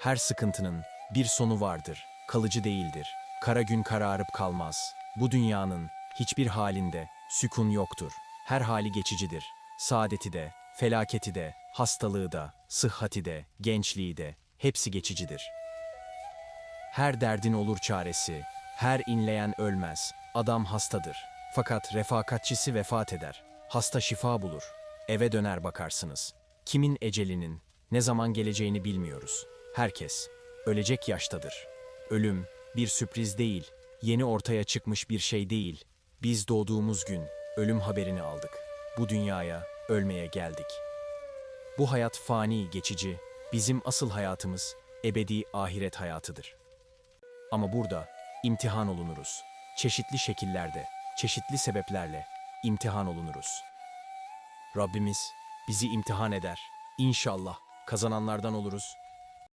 Her sıkıntının bir sonu vardır, kalıcı değildir. Kara gün kararıp kalmaz. Bu dünyanın hiçbir halinde sükun yoktur. Her hali geçicidir. Saadeti de, felaketi de, hastalığı da, sıhhati de, gençliği de hepsi geçicidir. Her derdin olur çaresi, her inleyen ölmez. Adam hastadır. Fakat refakatçisi vefat eder. Hasta şifa bulur. Eve döner bakarsınız. Kimin ecelinin ne zaman geleceğini bilmiyoruz. Herkes ölecek yaştadır. Ölüm bir sürpriz değil, yeni ortaya çıkmış bir şey değil. Biz doğduğumuz gün ölüm haberini aldık. Bu dünyaya ölmeye geldik. Bu hayat fani, geçici. Bizim asıl hayatımız ebedi ahiret hayatıdır. Ama burada imtihan olunuruz. Çeşitli şekillerde, çeşitli sebeplerle imtihan olunuruz. Rabbimiz bizi imtihan eder. İnşallah kazananlardan oluruz.